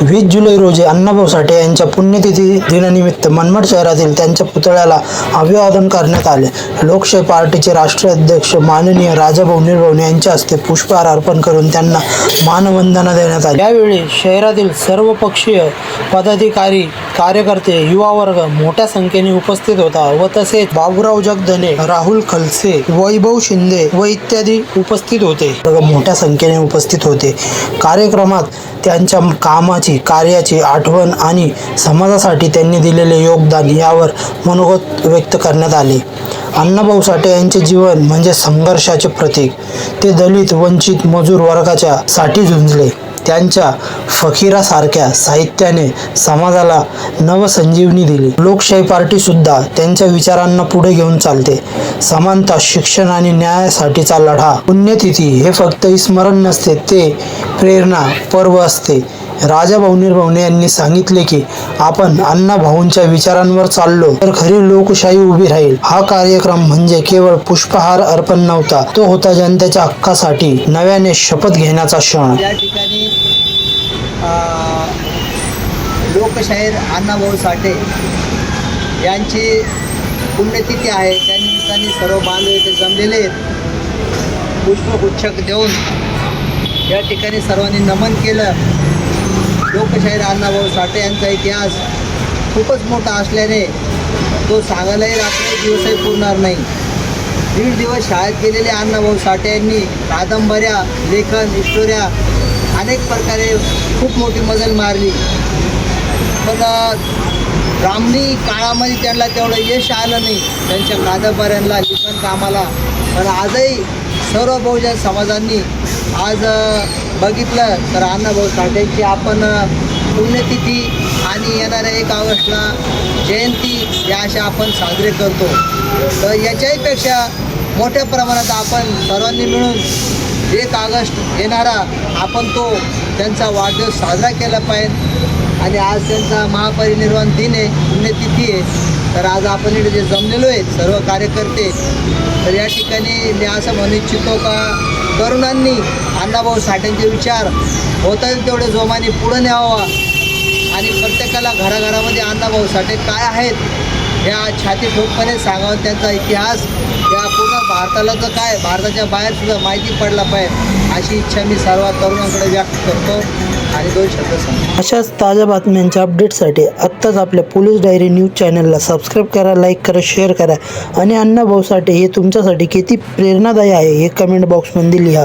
वीस जुलै रोजी अण्णाभाऊ साठे यांच्या पुण्यतिथी दिनानिमित्त मनमाड शहरातील त्यांच्या पुतळ्याला अभिवादन करण्यात आले. लोकशाही पार्टीचे राष्ट्रीय अध्यक्ष माननीय राजाभाऊ निर्भवणे यांच्या हस्ते पुष्पहार अर्पण करून त्यांना मानवंदना देण्यात आली. यावेळी शहरातील सर्व पक्षीय पदाधिकारी कार्यकर्ते युवा वर्ग मोठ्या संख्येने उपस्थित होता व तसेच बाबूराव जगधने राहुल खलसे वैभव शिंदे व इत्यादी उपस्थित होते. मोठ्या संख्येने उपस्थित होते. कार्यक्रमात त्यांच्या कामाची कार्याची आठवण आणि समाजासाठी त्यांनी दिलेले योगदान यावर मनोगत व्यक्त करण्यात आले. अण्णाभाऊ साठे यांचे जीवन म्हणजे संघर्षाचे प्रतीक. ते दलित वंचित मजूर वर्गाच्या साठी झुंजले. त्यांच्या फकीरासारख्या साहित्याने समाजाला नवसंजीवनी दिली. लोकशाही पार्टी सुद्धा त्यांच्या विचारांना पुढे घेऊन चालते. समानता शिक्षण आणि न्यायासाठीचा लढा. पुण्यतिथी हे फक्त स्मरण नसते ते प्रेरणा पर्व असते. राजाभाऊ निर्भवणे यांनी सांगितले की आपण अण्णा भाऊंच्या विचारांवर चाललो तर खरी लोकशाही उभी राहील. हा कार्यक्रम म्हणजे केवळ पुष्पहार अर्पण नव्हता तो होता जनतेच्या हक्कासाठी नव्याने शपथ घेण्याचा क्षण. या ठिकाणी लोकशाहीर अण्णाभाऊ साठे यांची पुण्यतिथी आहे. त्या निमित्ताने सर्व बांधव इथे जमलेले आहेत. पुष्पगुच्छक देऊन या ठिकाणी सर्वांनी नमन केलं. लोकशाहीर अण्णाभाऊ साठे यांचा इतिहास खूपच मोठा असल्याने तो सांगायलाही रात्री दिवसही पुरणार नाही. दीड दिवस शाळेत गेलेले अण्णाभाऊ साठे यांनी कादंबऱ्या लेखन स्टोऱ्या अनेक प्रकारे खूप मोठी मजल मारली. पण ब्राह्मणी काळामध्ये त्यांना तेवढं यश आलं नाही. त्यांच्या कादंबऱ्यांना लिखाण कामाला. पण आजही सर्व बहुजन समाजांनी आज बघितलं तर अण्णाभाऊ साठेंची आपण पुण्यतिथी आणि येणाऱ्या एक ऑगस्टला जयंती या अशा आपण साजरे करतो. तर याच्याहीपेक्षा मोठ्या प्रमाणात आपण सर्वांनी मिळून एक ऑगस्ट येणारा आपण तो त्यांचा वाढदिवस साजरा केला पाहिजे. आणि आज त्यांचा महापरिनिर्वाण दिन आहे पुण्यतिथी आहे. तर आज आपण इथे जे जमलेलो आहे सर्व कार्यकर्ते तर या ठिकाणी मी असं म्हणू इच्छितो का तरुणांनी अण्णाभाऊ साठेंचे विचार होता येईल तेवढे जोमाने पुढं न्यावा. आणि प्रत्येकाला घराघरामध्ये अण्णाभाऊ साठे काय आहेत या छाती ठोकपणे सांगावं त्यांचा इतिहास. या पूर्ण भारताला तर काय भारताच्या बाहेर सुद्धा माहिती पडला पाहिजे अशी इच्छा मी सर्व तरुणांकडे व्यक्त करतो आणि दोन शब्द सांगतो. अशाच ताज्या बातम्यांच्या अपडेटसाठी आत्ताच आपल्या पोलीस डायरी न्यूज चॅनलला सबस्क्राईब करा लाईक करा शेअर करा आणि अण्णा भाऊसाठी हे तुमच्यासाठी किती प्रेरणादायी आहे हे कमेंट बॉक्समध्ये लिहा.